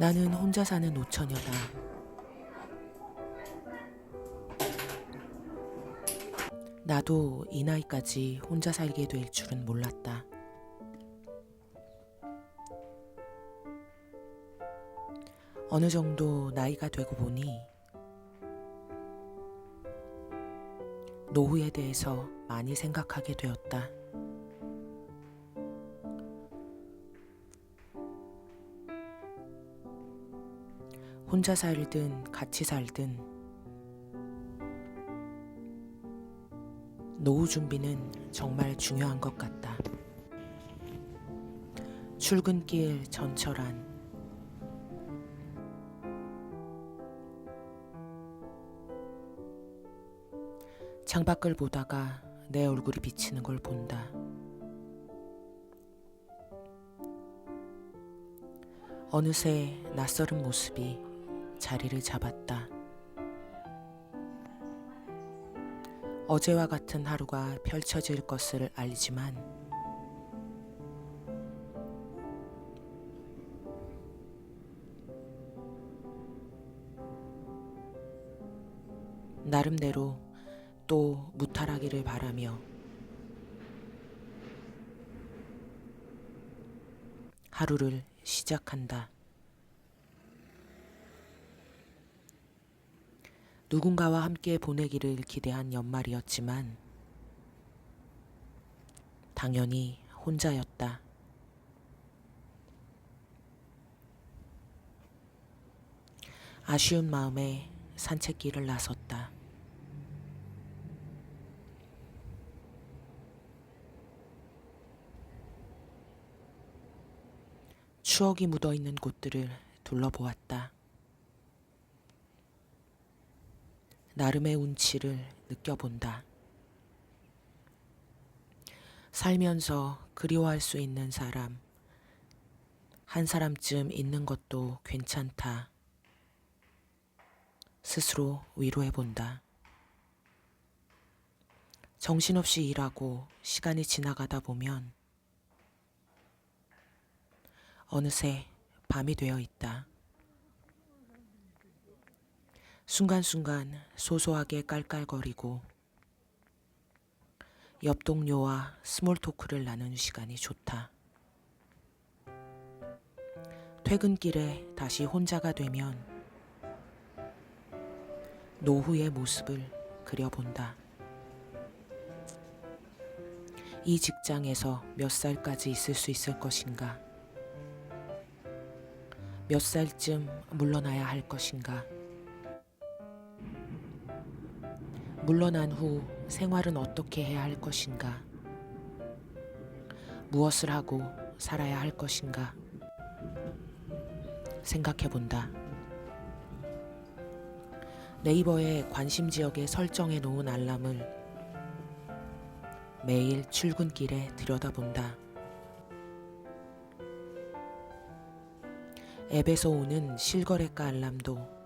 나는 혼자 사는 노처녀다. 나도 이 나이까지 혼자 살게 될 줄은 몰랐다. 어느 정도 나이가 되고 보니 노후에 대해서 많이 생각하게 되었다. 혼자 살든 같이 살든 노후 준비는 정말 중요한 것 같다. 출근길 전철안 창밖을 보다가 내 얼굴이 비치는 걸 본다. 어느새 낯설은 모습이 자리를 잡았다. 어제와 같은 하루가 펼쳐질 것을 알지만 나름대로 또 무탈하기를 바라며 하루를 시작한다. 누군가와 함께 보내기를 기대한 연말이었지만 당연히 혼자였다. 아쉬운 마음에 산책길을 나섰다. 추억이 묻어 있는 곳들을 둘러보았다. 나름의 운치를 느껴본다. 살면서 그리워할 수 있는 사람, 한 사람쯤 있는 것도 괜찮다. 스스로 위로해 본다. 정신없이 일하고 시간이 지나가다 보면 어느새 밤이 되어 있다. 순간순간 소소하게 깔깔거리고 옆 동료와 스몰 토크를 나누는 시간이 좋다. 퇴근길에 다시 혼자가 되면 노후의 모습을 그려본다. 이 직장에서 몇 살까지 있을 수 있을 것인가? 몇 살쯤 물러나야 할 것인가? 물러난 후 생활은 어떻게 해야 할 것인가? 무엇을 하고 살아야 할 것인가? 생각해 본다. 네이버에 관심 지역에 설정해 놓은 알람을 매일 출근길에 들여다본다. 앱에서 오는 실거래가 알람도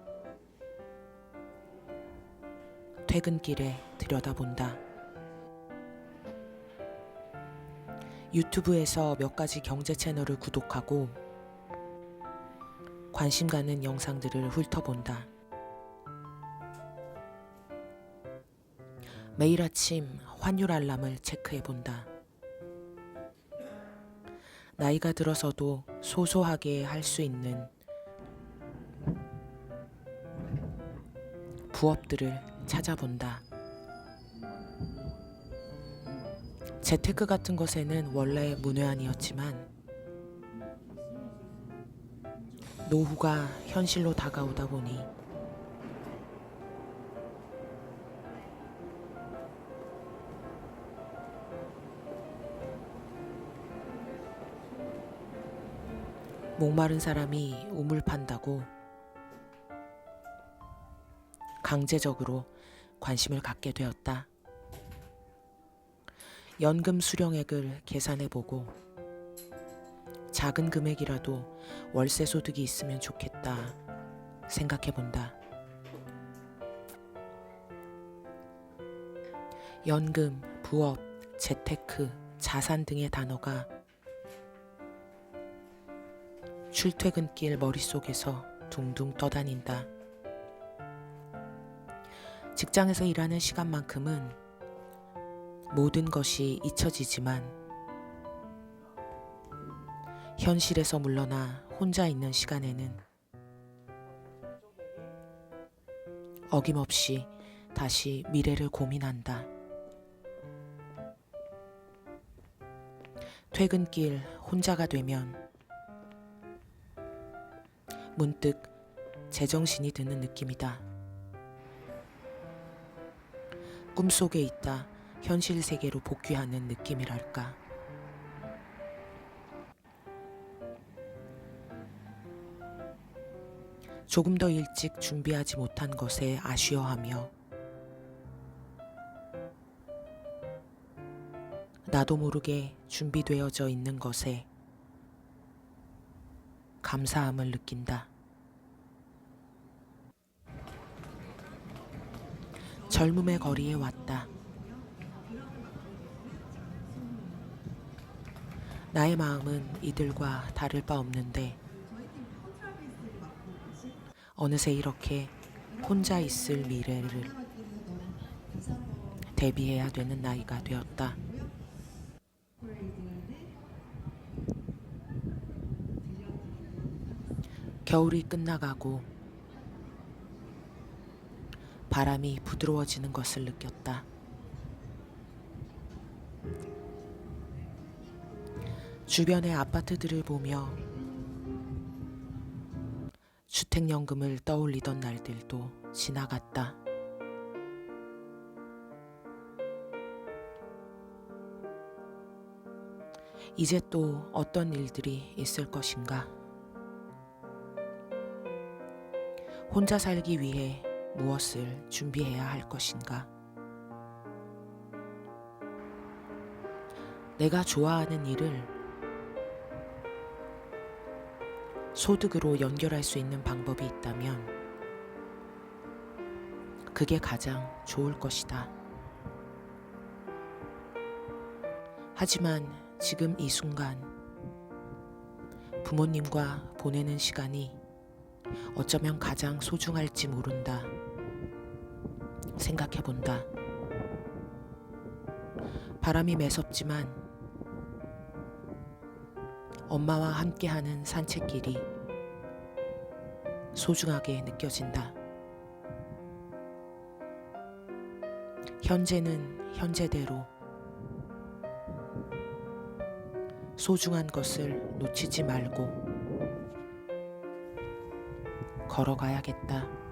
퇴근길에 들여다본다. 유튜브에서 몇 가지 경제 채널을 구독하고 관심 가는 영상들을 훑어본다. 매일 아침 환율 알람을 체크해 본다. 나이가 들어서도 소소하게 할 수 있는 부업들을 찾아본다. 재테크 같은 것에는 원래 문외한이었지만 노후가 현실로 다가오다 보니 목마른 사람이 우물 판다고 강제적으로 관심을 갖게 되었다. 연금 수령액을 계산해 보고 작은 금액이라도 월세 소득이 있으면 좋겠다 생각해 본다. 연금, 부업, 재테크, 자산 등의 단어가 출퇴근길 머릿속에서 둥둥 떠다닌다. 직장에서 일하는 시간만큼은 모든 것이 잊혀지지만 현실에서 물러나 혼자 있는 시간에는 어김없이 다시 미래를 고민한다. 퇴근길 혼자가 되면 문득 제정신이 드는 느낌이다. 꿈속에 있다 현실 세계로 복귀하는 느낌이랄까. 조금 더 일찍 준비하지 못한 것에 아쉬워하며 나도 모르게 준비되어져 있는 것에 감사함을 느낀다. 젊음의 거리에 왔다. 나의 마음은 이들과 다를 바 없는데 어느새 이렇게 혼자 있을 미래를 대비해야 되는 나이가 되었다. 겨울이 끝나가고 바람이 부드러워지는 것을 느꼈다. 주변의 아파트들을 보며 주택연금을 떠올리던 날들도 지나갔다. 이제 또 어떤 일들이 있을 것인가? 혼자 살기 위해 무엇을 준비해야 할 것인가? 내가 좋아하는 일을 소득으로 연결할 수 있는 방법이 있다면 그게 가장 좋을 것이다. 하지만 지금 이 순간 부모님과 보내는 시간이 어쩌면 가장 소중할지 모른다. 생각해 본다. 바람이 매섭지만 엄마와 함께하는 산책길이 소중하게 느껴진다. 현재는 현재대로 소중한 것을 놓치지 말고 걸어가야겠다.